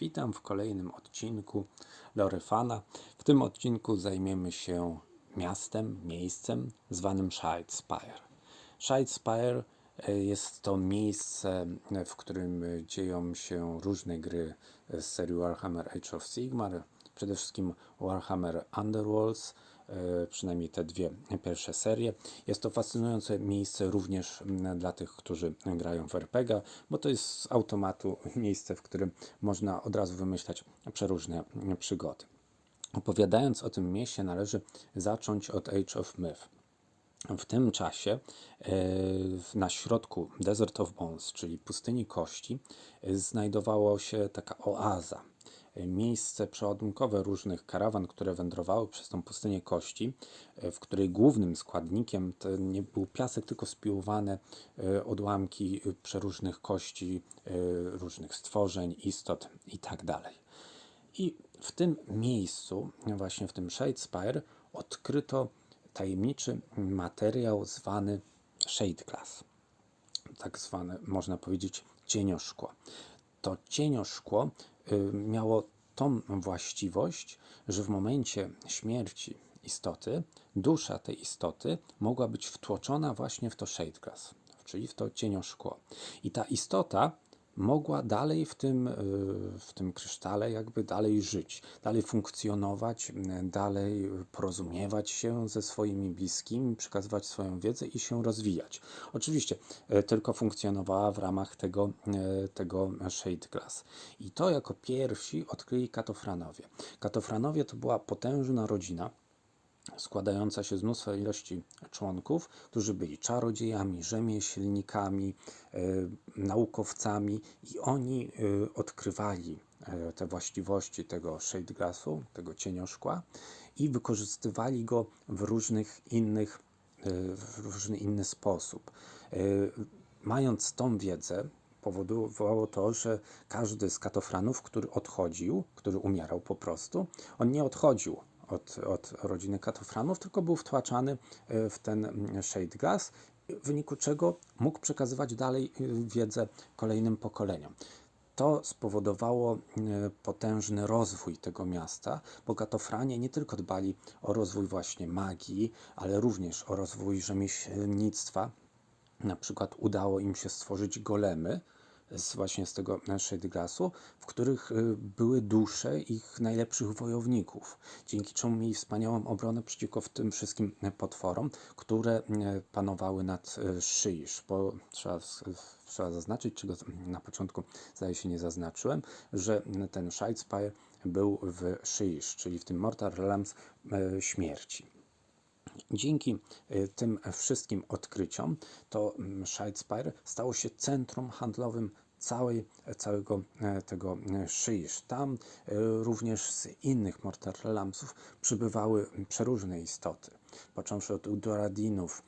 Witam w kolejnym odcinku Lorefana. W tym odcinku zajmiemy się miastem, miejscem zwanym Shadespire. Shadespire e, jest to miejsce, e, w którym dzieją się różne gry z serii Warhammer Age of Sigmar, przede wszystkim Warhammer Underworlds, e, przynajmniej te dwie pierwsze serie. Jest to fascynujące miejsce również dla tych, którzy grają w RPG, bo to jest z automatu miejsce, w którym można od razu wymyślać przeróżne przygody. Opowiadając o tym mieście, należy zacząć od Age of Myth. W tym czasie e, na środku Desert of Bones, czyli pustyni kości, e, znajdowała się taka oaza miejsce przeładunkowe różnych karawan, które wędrowały przez tą pustynię kości, e, w której głównym składnikiem to nie był piasek, tylko spiłowane e, odłamki przeróżnych kości, e, różnych stworzeń, istot itd. Tak I w tym miejscu, właśnie w tym Shadespire, odkryto tajemniczy materiał zwany Shade Glass. Tak zwane, można powiedzieć, cienioszkło. To cienioszkło miało tą właściwość, że w momencie śmierci istoty, dusza tej istoty mogła być wtłoczona właśnie w to shade glass, czyli w to cienioszkło. I ta istota mogła dalej w tym, y, w tym krysztale jakby dalej żyć, dalej funkcjonować, dalej porozumiewać się ze swoimi bliskimi, przekazywać swoją wiedzę i się rozwijać. Oczywiście y, tylko funkcjonowała w ramach tego, y, tego shade glass. I to jako pierwsi odkryli katofranowie. Katofranowie to była potężna rodzina, składająca się z mnóstwa ilości członków, którzy byli czarodziejami, rzemieślnikami, e, naukowcami i oni e, odkrywali e, te właściwości tego shade glassu, tego cienioszkła i wykorzystywali go w różnych innych, w różny inny sposób. Mając tą wiedzę, powodowało to, że każdy z katofranów, który odchodził, który umierał po prostu, on nie odchodził od, od rodziny katofranów, tylko był wtłaczany e, w ten shade glass, w wyniku czego mógł przekazywać dalej e, wiedzę kolejnym pokoleniom. To spowodowało e, potężny rozwój tego miasta, bo katofranie nie tylko dbali o rozwój właśnie magii, ale również o rozwój rzemieślnictwa. Na przykład udało im się stworzyć golemy, z, właśnie z tego shade glassu, w których y, były dusze ich najlepszych wojowników, dzięki czemu mieli wspaniałą obronę przeciwko tym wszystkim potworom, które y, panowały nad y, Szyisz, bo trzeba, trzeba zaznaczyć, czego na początku zdaje się nie zaznaczyłem, że ten Shadespire był w Szyisz, czyli w tym Mortal Realms śmierci. Dzięki y, tym wszystkim odkryciom to mm, Shadespire stało się centrum handlowym całej, całego e, tego e, Szyisz. Tam e, również z innych Mortal Realmsów przybywały przeróżne istoty, począwszy od Udoradinów,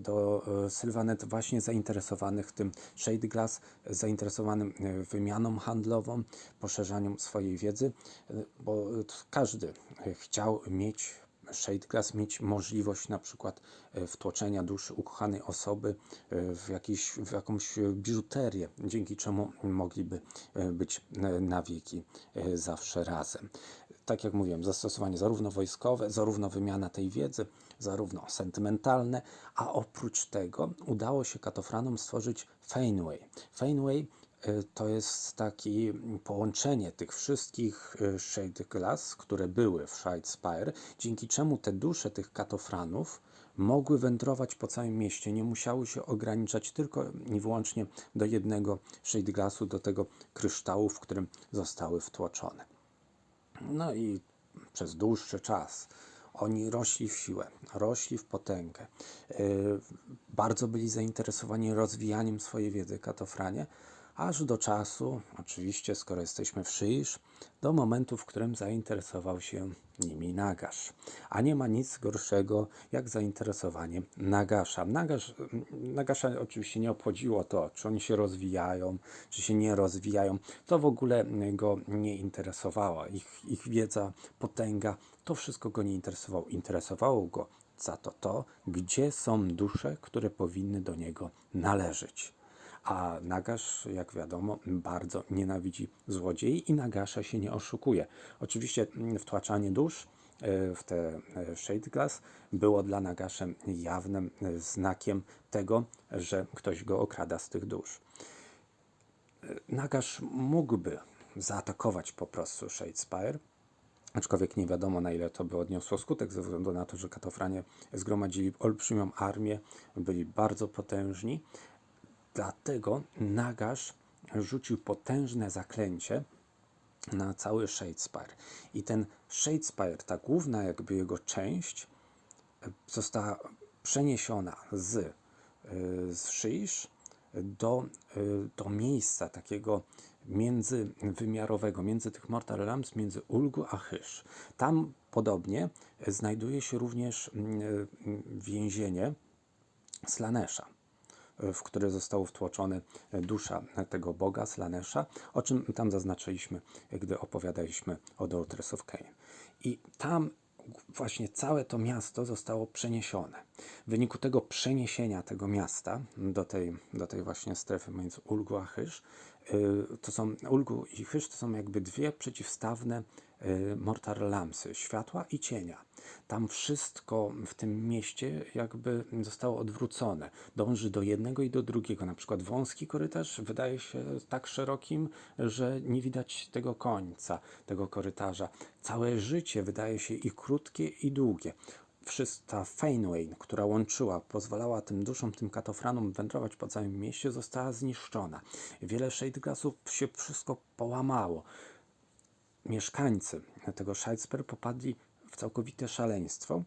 do Sylwanet właśnie zainteresowanych tym Shade Glass, zainteresowanym wymianą handlową, poszerzaniem swojej wiedzy, bo każdy chciał mieć Shade Glass mieć możliwość na przykład e, wtłoczenia duszy ukochanej osoby e, w, jakiś, w jakąś biżuterię, dzięki czemu mogliby e, być na wieki zawsze razem. Tak jak mówiłem, zastosowanie zarówno wojskowe, zarówno wymiana tej wiedzy, zarówno sentymentalne, a oprócz tego udało się katofranom stworzyć. Feinway E, to jest takie połączenie tych wszystkich e, shade glass, które były w Shade Spire, dzięki czemu te dusze tych katofranów mogły wędrować po całym mieście, nie musiały się ograniczać tylko i wyłącznie do jednego shade glassu, do tego kryształu, w którym zostały wtłoczone. No i przez dłuższy czas oni rośli w siłę, rośli w potęgę. E, bardzo byli zainteresowani rozwijaniem swojej wiedzy katofranie, aż do czasu, oczywiście skoro jesteśmy w Szyisz, do momentu, w którym zainteresował się nimi Nagasz. A nie ma nic gorszego jak zainteresowanie Nagasza. Nagasz, Nagasza oczywiście nie obchodziło to, czy oni się rozwijają, czy się nie rozwijają. To w ogóle go nie interesowało. Ich, ich wiedza, potęga, to wszystko go nie interesowało. Interesowało go za to to, gdzie są dusze, które powinny do niego należeć A Nagash, jak wiadomo, bardzo nienawidzi złodziei i Nagasza się nie oszukuje. Oczywiście mm, wtłaczanie dusz e, w te e, shade glass było dla Nagaszem jawnym e, znakiem tego, że ktoś go okrada z tych dusz. Nagash mógłby zaatakować po prostu Shadespire, aczkolwiek nie wiadomo na ile to by odniosło skutek, ze względu na to, że katofranie zgromadzili olbrzymią armię, byli bardzo potężni. Dlatego Nagash rzucił potężne zaklęcie na cały Shadespire. I ten Shadespire, ta główna jakby jego część, została przeniesiona z, y, z Shish do, y, do miejsca takiego międzywymiarowego, między tych Mortal Realms, między Ulgu a Hysz. Tam podobnie znajduje się również mm, y, więzienie Slanesha w które zostało wtłoczone dusza tego boga, Slanesha, o czym tam zaznaczyliśmy, gdy opowiadaliśmy o Daughters of Cain. I tam właśnie całe to miasto zostało przeniesione. W wyniku tego przeniesienia tego miasta do tej, do tej właśnie strefy między Ulgu a Hysz, y, to są Ulgu i Hysz to są jakby dwie przeciwstawne y, Mortar Lamsy, światła i cienia. Tam wszystko w tym mieście jakby zostało odwrócone. Dąży do jednego i do drugiego. Na przykład wąski korytarz wydaje się tak szerokim, że nie widać tego końca, tego korytarza. Całe życie wydaje się i krótkie, i długie ta Feinwain, która łączyła, pozwalała tym duszom, tym katofranom wędrować po całym mieście, została zniszczona. Wiele Shadeglassów się wszystko połamało. Mieszkańcy tego Shadespur popadli w całkowite szaleństwo.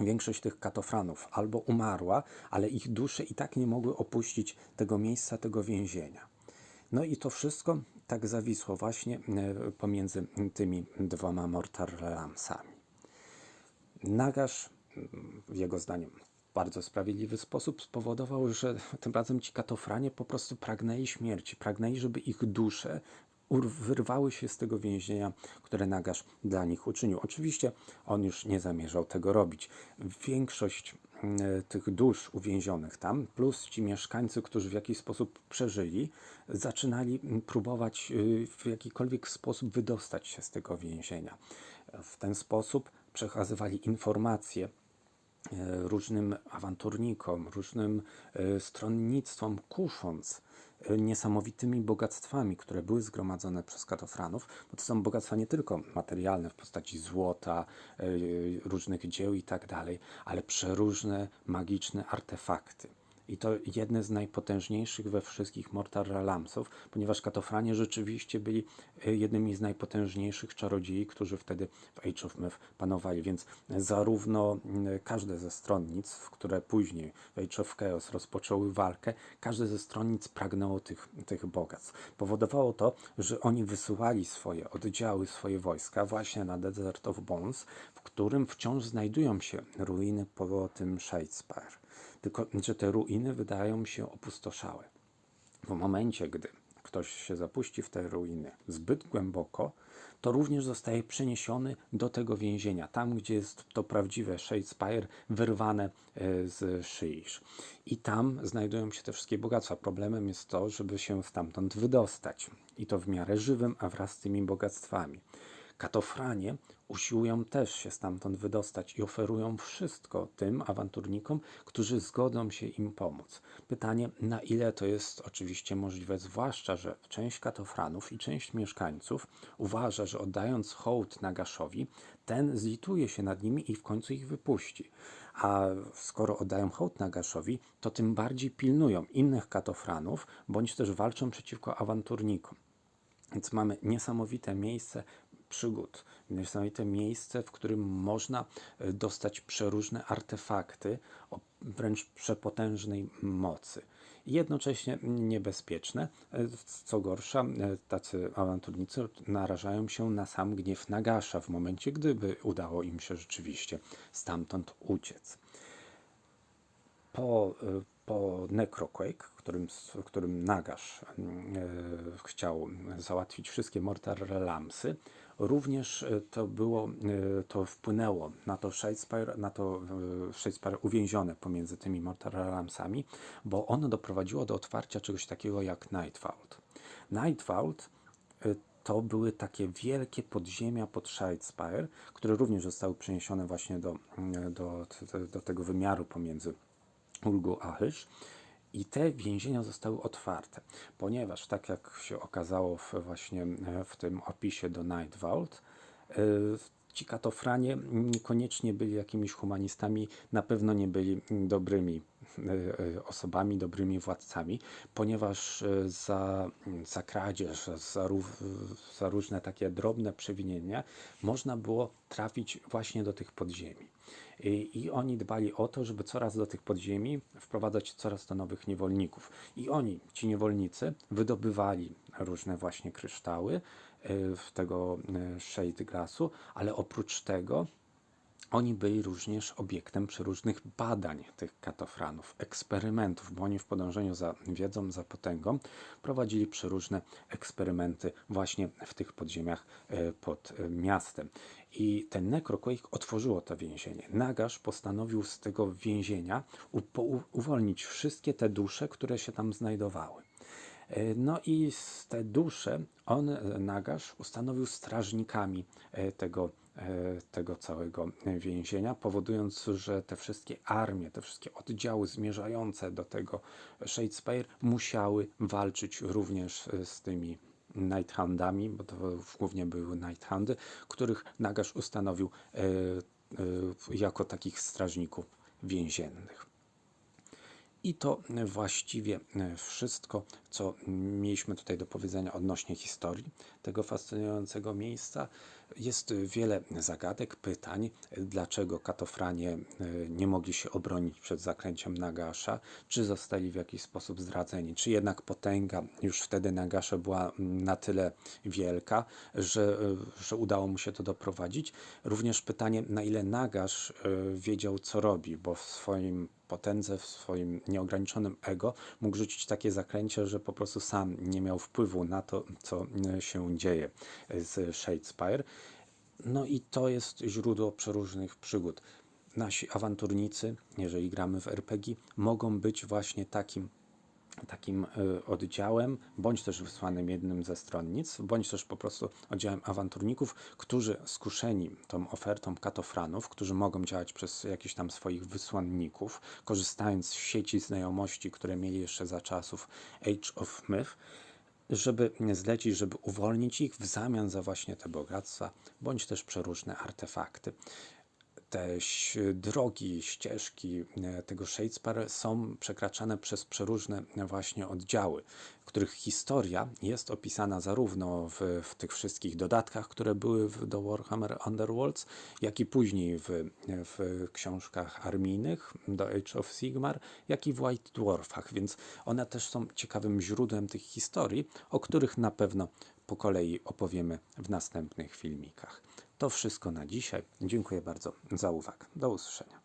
Większość tych katofranów albo umarła, ale ich dusze i tak nie mogły opuścić tego miejsca, tego więzienia. No i to wszystko tak zawisło właśnie e, pomiędzy tymi dwoma Mortarlamsami. Nagasz, jego zdaniem, w bardzo sprawiedliwy sposób spowodował, że tym razem ci katofranie po prostu pragnęli śmierci, pragnęli, żeby ich dusze wyrwały się z tego więzienia, które Nagasz dla nich uczynił. Oczywiście on już nie zamierzał tego robić. Większość mm, tych dusz uwięzionych tam, plus ci mieszkańcy, którzy w jakiś sposób przeżyli, zaczynali próbować y, w jakikolwiek sposób wydostać się z tego więzienia. W ten sposób przekazywali informacje e, różnym awanturnikom, różnym e, stronnictwom, kusząc e, niesamowitymi bogactwami, które były zgromadzone przez katofranów, bo to są bogactwa nie tylko materialne w postaci złota, różnych dzieł i tak dalej, ale przeróżne magiczne artefakty. I to jedne z najpotężniejszych we wszystkich Mortar Realamsów, ponieważ katofranie rzeczywiście byli e, jednymi z najpotężniejszych czarodziei, którzy wtedy w Age of Myth panowali. Więc zarówno każde ze stronnic, które później w Age of Chaos rozpoczęły walkę, każde ze stronnic pragnęło tych, tych bogactw. Powodowało to, że oni wysyłali swoje oddziały, swoje wojska właśnie na Desert of Bones, w którym wciąż znajdują się ruiny po tym Shadespire tylko że te ruiny wydają się opustoszałe. W momencie, gdy ktoś się zapuści w te ruiny zbyt głęboko, to również zostaje przeniesiony do tego więzienia, tam gdzie jest to prawdziwe Shadespire wyrwane e, z Shyish. I tam znajdują się te wszystkie bogactwa. Problemem jest to, żeby się stamtąd wydostać. I to w miarę żywym, a wraz z tymi bogactwami. Katofranie usiłują też się stamtąd wydostać i oferują wszystko tym awanturnikom, którzy zgodzą się im pomóc. Pytanie, na ile to jest oczywiście możliwe, zwłaszcza, że część katofranów i część mieszkańców uważa, że oddając hołd Nagaszowi, ten zlituje się nad nimi i w końcu ich wypuści. A skoro oddają hołd Nagaszowi, to tym bardziej pilnują innych katofranów, bądź też walczą przeciwko awanturnikom. Więc mamy niesamowite miejsce przygód. Niesamowite miejsce, w którym można e, dostać przeróżne artefakty o wręcz przepotężnej mocy. Jednocześnie niebezpieczne. E, co gorsza, e, tacy awanturnicy narażają się na sam gniew Nagasza w momencie, gdyby udało im się rzeczywiście stamtąd uciec. Po po Necroquake, którym, którym Nagash mm, e, chciał załatwić wszystkie Mortal Relamsy, również e, to było, e, to wpłynęło na to Shadespire, na to e, Shadespire uwięzione pomiędzy tymi Mortal Relamsami, bo ono doprowadziło do otwarcia czegoś takiego jak. Nightvault y, to były takie wielkie podziemia pod Shadespire, które również zostały przeniesione właśnie do, mm, do, do tego wymiaru pomiędzy Ulgu a Hysz. I te więzienia zostały otwarte, ponieważ tak jak się okazało w, właśnie e, w tym opisie do Night Vault, e, ci katofranie niekoniecznie byli jakimiś humanistami, na pewno nie byli dobrymi e, osobami, dobrymi władcami, ponieważ za, za kradzież, za, za różne takie drobne przewinienia można było trafić właśnie do tych podziemi. I, I oni dbali o to, żeby coraz do tych podziemi wprowadzać coraz to nowych niewolników. I oni, ci niewolnicy, wydobywali różne właśnie kryształy y, tego y, shade glassu, ale oprócz tego oni byli również obiektem przeróżnych badań tych katofranów, eksperymentów, bo oni w podążeniu za wiedzą, za potęgą prowadzili przeróżne eksperymenty właśnie w tych podziemiach e, pod e, miastem. I ten Necroquake otworzyło to więzienie. Nagash postanowił z tego więzienia uwolnić wszystkie te dusze, które się tam znajdowały. E, No i te dusze on, e, Nagash, ustanowił strażnikami e, tego, tego całego więzienia, powodując, że te wszystkie armie, te wszystkie oddziały zmierzające do tego Shadespire musiały walczyć również z tymi Nighthoundami, bo to głównie były Nighthoundy, których Nagash ustanowił jako takich strażników więziennych. I to właściwie wszystko, co mieliśmy tutaj do powiedzenia odnośnie historii tego fascynującego miejsca. Jest wiele zagadek, pytań, dlaczego katofranie e, nie mogli się obronić przed zaklęciem Nagasza, czy zostali w jakiś sposób zdradzeni, czy jednak potęga już wtedy Nagasza była na tyle wielka, że, e, że udało mu się to doprowadzić. Również pytanie, na ile Nagash e, wiedział, co robi, bo w swoim potędze, w swoim nieograniczonym ego mógł rzucić takie zaklęcie, że po prostu sam nie miał wpływu na to, co e, się dzieje z Shadespire. No i to jest źródło przeróżnych przygód. Nasi awanturnicy, jeżeli gramy w RPG, mogą być właśnie takim takim y, oddziałem, bądź też wysłanym jednym ze stronnic, bądź też po prostu oddziałem awanturników, którzy skuszeni tą ofertą katofranów, którzy mogą działać przez jakichś tam swoich wysłanników, korzystając z sieci znajomości, które mieli jeszcze za czasów Age of Myth, żeby zlecić, żeby uwolnić ich w zamian za właśnie te bogactwa, bądź też przeróżne artefakty te drogi, ścieżki e, tego Shadespire są przekraczane przez przeróżne właśnie oddziały, których historia jest opisana zarówno w, w tych wszystkich dodatkach, które były w, do Warhammer Underworlds, jak i później w, w książkach armijnych do Age of Sigmar, jak i w White Dwarfach, więc one też są ciekawym źródłem tych historii, o których na pewno po kolei opowiemy w następnych filmikach. To wszystko na dzisiaj. Dziękuję bardzo za uwagę. Do usłyszenia.